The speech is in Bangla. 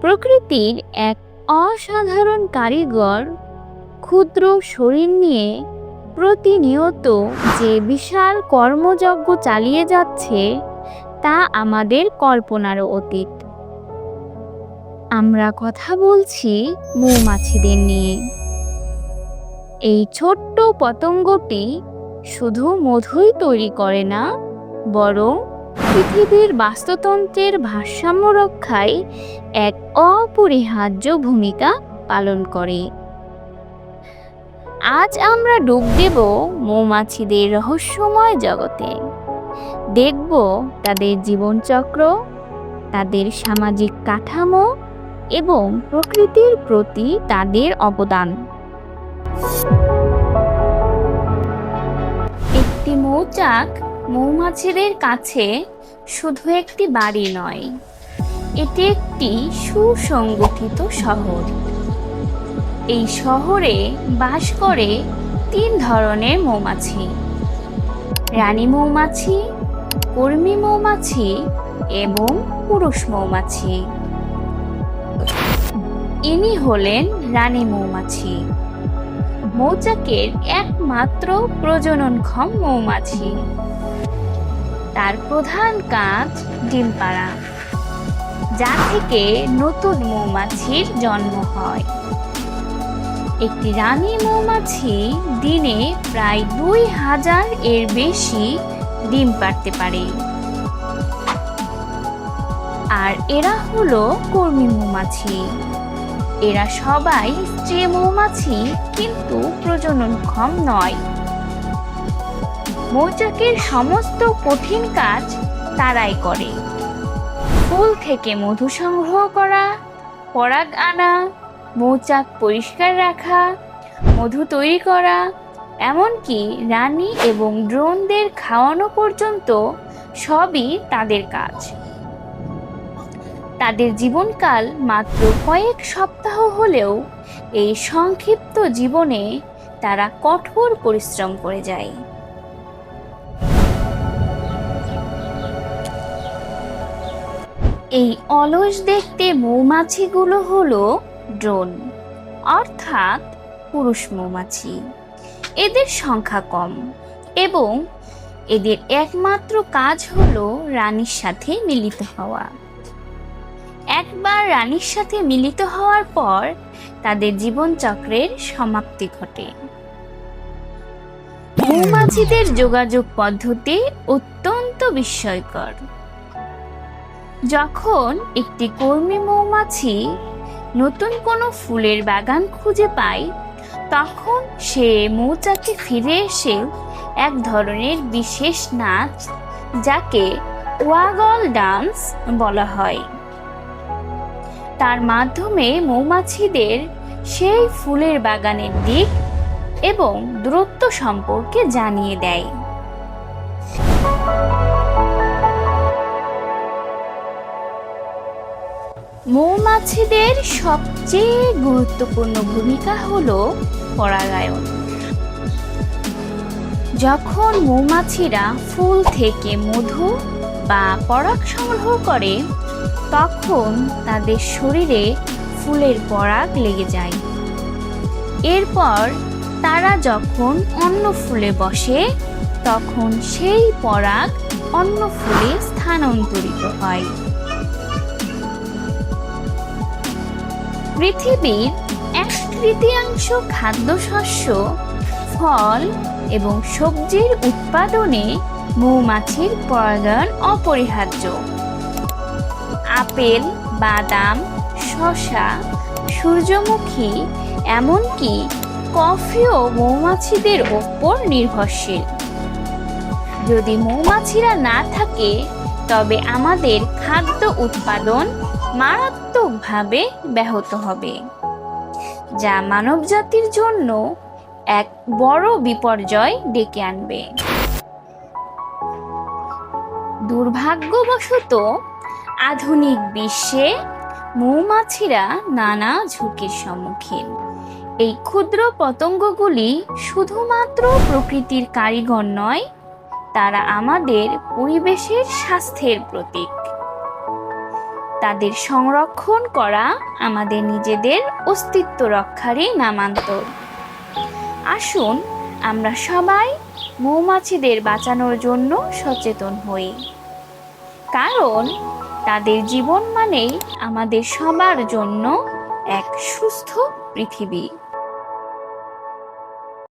প্রকৃতির এক অসাধারণ কারিগর ক্ষুদ্র শরীর নিয়ে প্রতিনিয়ত যে বিশাল কর্মযজ্ঞ চালিয়ে যাচ্ছে, তা আমাদের কল্পনারও অতীত। আমরা কথা বলছি মৌমাছিদের নিয়ে। এই ছোট্ট পতঙ্গটি শুধু মধুই তৈরি করে না, বরং পৃথিবীর বাস্তুতন্ত্রের ভারসাম্য রক্ষায় এক অপরিহার্য ভূমিকা পালন করে। আজ আমরা ডুব দেব মৌমাছিদের রহস্যময় জগতে। দেখব তাদের জীবনচক্র, তাদের সামাজিক কাঠামো এবং প্রকৃতির প্রতি তাদের অবদান। একটি মৌচাক মৌমাছিদের কাছে শুধু একটি বাড়ি নয়, এটি একটি সুসংগঠিত শহর। এই শহরে বাস করে তিন ধরনের মৌমাছি, রানী মৌমাছি, কর্মী মৌমাছি এবং পুরুষ মৌমাছি। ইনি হলেন রানী মৌমাছি। মৌচাকের একমাত্র প্রজননক্ষম মৌমাছি। তার প্রধান কাজ ডিম পাড়া, যা থেকে নতুন মৌমাছির জন্ম হয়। একটি রানী মৌমাছি দিনে প্রায় দুই হাজার এর বেশি ডিম পাড়তে পারে। আর এরা হলো কর্মী মৌমাছি। এরা সবাই স্ত্রী মৌমাছি, কিন্তু প্রজননক্ষম নয়। মৌচাকের সমস্ত কঠিন কাজ তারাই করে। ফুল থেকে মধু সংগ্রহ করা, পরাগ আনা, মৌচাক পরিষ্কার রাখা, মধু তৈরি করা, এমনকি রানী এবং ড্রোনদের খাওয়ানো পর্যন্ত সবই তাদের কাজ। তাদের জীবনকাল মাত্র কয়েক সপ্তাহ হলেও এই সংক্ষিপ্ত জীবনে তারা কঠোর পরিশ্রম করে যায়। এই অলস দেখতে মৌমাছিগুলো হলো ড্রোন, অর্থাৎ পুরুষ মৌমাছি। এদের সংখ্যা কম এবং এদের একমাত্র কাজ হলো রানীর সাথে মিলিত হওয়া। একবার রানীর সাথে মিলিত হওয়ার পর তাদের জীবনচক্রের সমাপ্তি ঘটে। মৌমাছিদের যোগাযোগ পদ্ধতি অত্যন্ত বিস্ময়কর। যখন একটি কর্মী মৌমাছি নতুন কোনো ফুলের বাগান খুঁজে পায়, তখন সে মৌচাকে ফিরে এসে এক ধরনের বিশেষ নাচ, যাকে ওয়াগল ডান্স বলা হয়। তার মাধ্যমে মৌমাছিদের সেই ফুলের বাগানের দিক এবং দূরত্ব সম্পর্কে জানিয়ে দেয়। মৌমাছিদের সবচেয়ে গুরুত্বপূর্ণ ভূমিকা হলো পরাগায়ন। যখন মৌমাছিরা ফুল থেকে মধু বা পরাগ সংগ্রহ করে, তখন তাদের শরীরে ফুলের পরাগ লেগে যায়। এরপর তারা যখন অন্য ফুলে বসে, তখন সেই পরাগ অন্য ফুলে স্থানান্তরিত হয়। পৃথিবীর এক তৃতীয়াংশ খাদ্যশস্য, ফল এবং সবজির উৎপাদনে মৌমাছির পরাগায়ন অপরিহার্য। আপেল, বাদাম, শসা, সূর্যমুখী এমনকি কফিও মৌমাছিদের ওপর নির্ভরশীল। যদি মৌমাছিরা না থাকে, তবে আমাদের খাদ্য উৎপাদন মারাত্মকভাবে ব্যাহত হবে, যা মানবজাতির জন্য এক বড় বিপর্যয় ডেকে আনবে। দুর্ভাগ্যবশত, আধুনিক বিশ্বে মৌমাছিরা নানা ঝুঁকির সম্মুখীন। এই ক্ষুদ্র পতঙ্গগুলি শুধুমাত্র প্রকৃতির কারিগর নয়, তারা আমাদের পরিবেশের স্বাস্থ্যের প্রতীক। তাদের সংরক্ষণ করা আমাদের নিজেদের অস্তিত্ব রক্ষারই নামান্তর। আসুন, আমরা সবাই মৌমাছিদের বাঁচানোর জন্য সচেতন হই। কারণ, তাদের জীবন মানেই আমাদের সবার জন্য এক সুস্থ পৃথিবী।